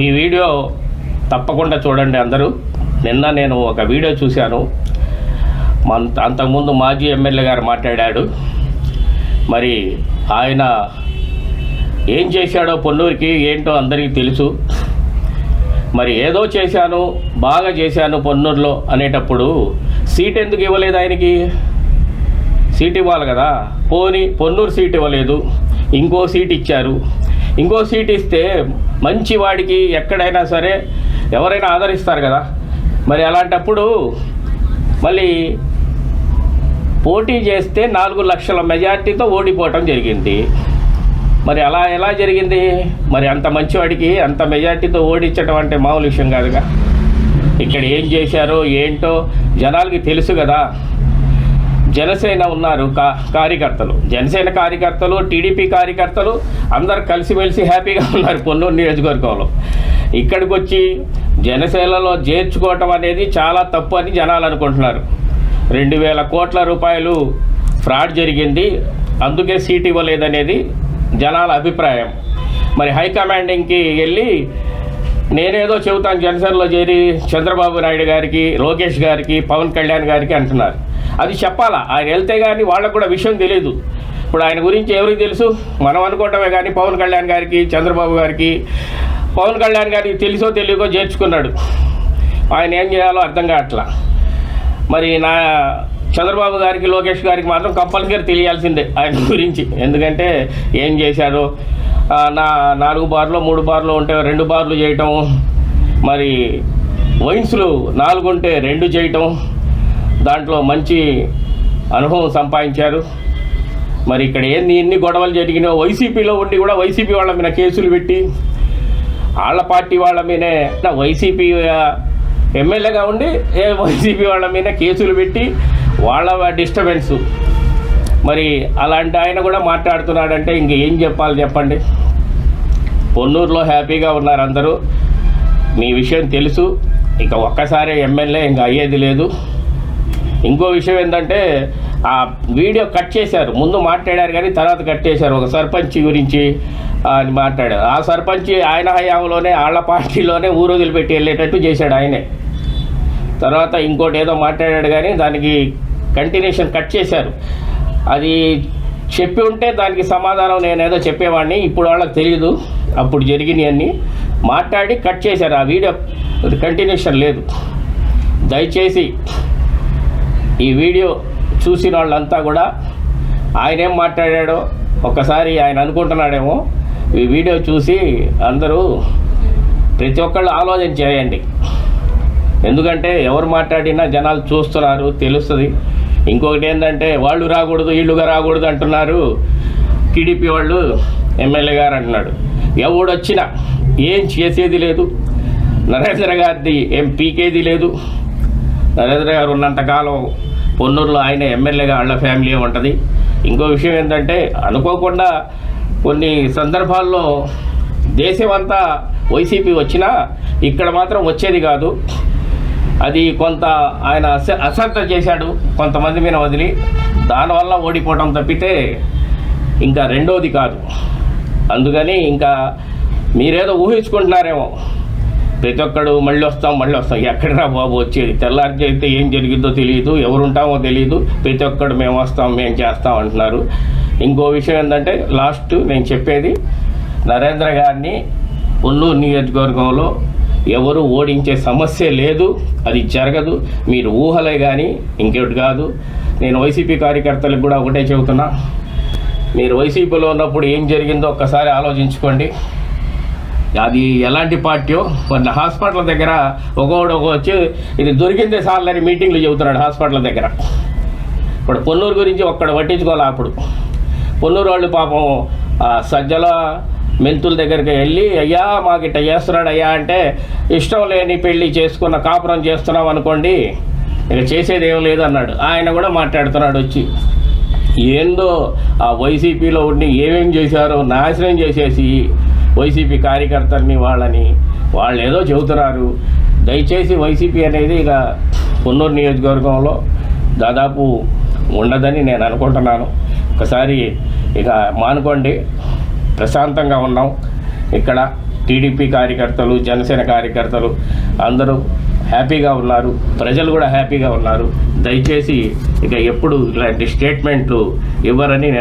ఈ వీడియో తప్పకుండా చూడండి అందరూ. నిన్న నేను ఒక వీడియో చూశాను. మన అంతకుముందు మాజీ ఎమ్మెల్యే గారు మాట్లాడాడు. మరి ఆయన ఏం చేశాడో పొన్నూరికి ఏంటో అందరికీ తెలుసు. మరి ఏదో చేశాను బాగా చేశాను పొన్నూరులో అనేటప్పుడు సీట్ ఎందుకు ఇవ్వలేదు ఆయనకి? సీట్ ఇవ్వాలి కదా. పోని పొన్నూరు సీట్ ఇవ్వలేదు. ఇంకో సీట్ ఇచ్చారు. ఇంకో సీట్ ఇస్తే మంచి వాడికి ఎక్కడైనా సరే ఎవరైనా ఆదరిస్తారు కదా. మరి అలాంటప్పుడు మళ్ళీ పోటీ చేస్తే నాలుగు లక్షల మెజార్టీతో ఓడిపోవటం జరిగింది. మరి అలా ఎలా జరిగింది? మరి అంత మంచివాడికి అంత మెజార్టీతో ఓడించడం అంటే మామూలు విషయం కాదుగా. ఇక్కడ ఏం చేశారో ఏంటో జనాలకి తెలుసు కదా. జనసేన ఉన్నారు కా కార్యకర్తలు. జనసేన కార్యకర్తలు టీడీపీ కార్యకర్తలు అందరు కలిసిమెలిసి హ్యాపీగా ఉన్నారు పొన్నూరు నియోజకవర్గంలో. ఇక్కడికి వచ్చి జనసేనలో చేర్చుకోవటం అనేది చాలా తప్పు అని జనాలు అనుకుంటున్నారు. రెండు వేల కోట్ల రూపాయలు ఫ్రాడ్ జరిగింది. అందుకే సీట్ ఇవ్వలేదనేది జనాల అభిప్రాయం. మరి హైకమాండింగ్కి వెళ్ళి నేనేదో చెబుతాను జనసేనలో చేరి చంద్రబాబు నాయుడు గారికి లోకేష్ గారికి పవన్ కళ్యాణ్ గారికి అంటున్నారు. అది చెప్పాలా? ఆయన వెళ్తే కానీ వాళ్ళకు కూడా విషయం తెలియదు ఇప్పుడు ఆయన గురించి ఎవరికి తెలుసు? మనం అనుకోవటమే కానీ పవన్ కళ్యాణ్ గారికి చంద్రబాబు గారికి. పవన్ కళ్యాణ్ గారికి తెలుసో తెలియకో చేర్చుకున్నాడు. ఆయన ఏం చేయాలో అర్థం కావట్లా. మరి నా చంద్రబాబు గారికి లోకేష్ గారికి మాత్రం కంపల్సరీ తెలియాల్సిందే ఆయన గురించి. ఎందుకంటే ఏం చేశారు? నా నాలుగు బార్లు మూడు బార్లు ఉంటే రెండు బార్లు చేయటం. మరి వైన్స్లు నాలుగు ఉంటే రెండు చేయటం. దాంట్లో మంచి అనుభవం సంపాదించారు. మరి ఇక్కడ ఏంది ఎన్ని గొడవలు జరిగినాయో వైసీపీలో ఉండి కూడా వైసీపీ వాళ్ళ మీద కేసులు పెట్టి వాళ్ళ పార్టీ వాళ్ళ మీదే వైసీపీ ఎమ్మెల్యేగా ఉండి ఏ వైసీపీ వాళ్ళ మీద కేసులు పెట్టి వాళ్ళ డిస్టర్బెన్స్. మరి అలాంటి ఆయన కూడా మాట్లాడుతున్నాడంటే ఇంక ఏం చెప్పాలి చెప్పండి. పొన్నూరులో హ్యాపీగా ఉన్నారు అందరూ. మీ విషయం తెలుసు. ఇక ఒక్కసారి ఎమ్మెల్యే ఇంకా అయ్యేది లేదు. ఇంకో విషయం ఏంటంటే ఆ వీడియో కట్ చేశారు. ముందు మాట్లాడారు కానీ తర్వాత కట్ చేశారు. ఒక సర్పంచ్ గురించి అని మాట్లాడారు. ఆ సర్పంచ్ ఆయన హయాంలోనే వాళ్ళ పార్టీలోనే ఊరు వదిలిపెట్టి వెళ్ళేటట్టు చేశాడు ఆయనే. తర్వాత ఇంకోటి ఏదో మాట్లాడాడు కానీ దానికి కంటిన్యూషన్ కట్ చేశారు. అది చెప్పి ఉంటే దానికి సమాధానం నేనేదో చెప్పేవాడిని. ఇప్పుడు వాళ్ళకి తెలియదు అప్పుడు జరిగినవన్నీ మాట్లాడి కట్ చేశారు. ఆ వీడియో కంటిన్యూషన్ లేదు. దయచేసి ఈ వీడియో చూసిన వాళ్ళంతా కూడా ఆయన ఏం మాట్లాడాడో ఒక్కసారి ఆయన అనుకుంటున్నాడేమో. ఈ వీడియో చూసి అందరూ ప్రతి ఒక్కళ్ళు ఆలోచన చేయండి. ఎందుకంటే ఎవరు మాట్లాడినా జనాలు చూస్తున్నారు తెలుస్తుంది. ఇంకొకటి ఏంటంటే వాళ్ళు రాకూడదు వీళ్ళుగా రాకూడదు అంటున్నారు. టీడీపీ వాళ్ళు ఎమ్మెల్యే గారు అంటున్నాడు. ఎవడొచ్చినా ఏం చేసేది లేదు. నరేంద్ర గారిది ఏం పీకేది లేదు. నరేంద్ర గారు ఉన్నంతకాలం పొన్నూరులో ఆయన ఎమ్మెల్యేగా వాళ్ళ ఫ్యామిలీ ఉంటుంది. ఇంకో విషయం ఏంటంటే అనుకోకుండా కొన్ని సందర్భాల్లో దేశమంతా వైసీపీ వచ్చినా ఇక్కడ మాత్రం వచ్చేది కాదు. అది కొంత ఆయన అస అశ్రద్ధ చేశాడు కొంతమంది మీద వదిలి. దానివల్ల ఓడిపోవడం తప్పితే ఇంకా రెండోది కాదు. అందుకని ఇంకా మీరేదో ఊహించుకుంటున్నారేమో. ప్రతి ఒక్కడు మళ్ళీ వస్తాం మళ్ళీ వస్తాం. ఎక్కడరా బాబు వచ్చేది? తెల్లారి చేస్తే ఏం జరిగిందో తెలియదు ఎవరు ఉంటామో తెలియదు ప్రతి ఒక్కడు మేము వస్తాం మేము చేస్తాం అంటున్నారు. ఇంకో విషయం ఏంటంటే లాస్ట్ నేను చెప్పేది నరేంద్ర గారిని ఒల్లూరు నియోజకవర్గంలో ఎవరు ఓడించే సమస్య లేదు అది జరగదు. మీరు ఊహలే కానీ ఇంకోటి కాదు. నేను వైసీపీ కార్యకర్తలకు కూడా ఒకటే చెబుతున్నా. మీరు వైసీపీలో ఉన్నప్పుడు ఏం జరిగిందో ఒక్కసారి ఆలోచించుకోండి. అది ఎలాంటి పార్టీయో? కొన్ని హాస్పిటల్ దగ్గర ఒకడు ఒక వచ్చి ఇది దొరికిందే సార్లని మీటింగ్లు చెబుతున్నాడు హాస్పిటల్ దగ్గర. ఇప్పుడు పొన్నూరు గురించి ఒక్కడ పట్టించుకోవాలి అప్పుడు. పొన్నూరు వాళ్ళు పాపం సజ్జల మెంతుల దగ్గరికి వెళ్ళి అయ్యా మాకు ఇట్ట చేస్తున్నాడు అయ్యా అంటే ఇష్టం లేని పెళ్ళి చేసుకున్న కాపురం చేస్తున్నాం అనుకోండి ఇక చేసేది ఏం లేదు అన్నాడు. ఆయన కూడా మాట్లాడుతున్నాడు వచ్చి. ఏందో ఆ వైసీపీలో ఉండి ఏమేం చేశారో నాశనం చేసేసి వైసీపీ కార్యకర్తల్ని వాళ్ళని వాళ్ళు ఏదో చెబుతున్నారు. దయచేసి వైసీపీ అనేది ఇక పొన్నూరు నియోజకవర్గంలో దాదాపు ఉండదని నేను అనుకుంటున్నాను. ఒకసారి ఇక మానుకోండి. ప్రశాంతంగా ఉన్నాం. ఇక్కడ టీడీపీ కార్యకర్తలు జనసేన కార్యకర్తలు అందరూ హ్యాపీగా ఉన్నారు. ప్రజలు కూడా హ్యాపీగా ఉన్నారు. దయచేసి ఇక ఎప్పుడు ఇలాంటి స్టేట్మెంట్లు ఇవ్వరని నేను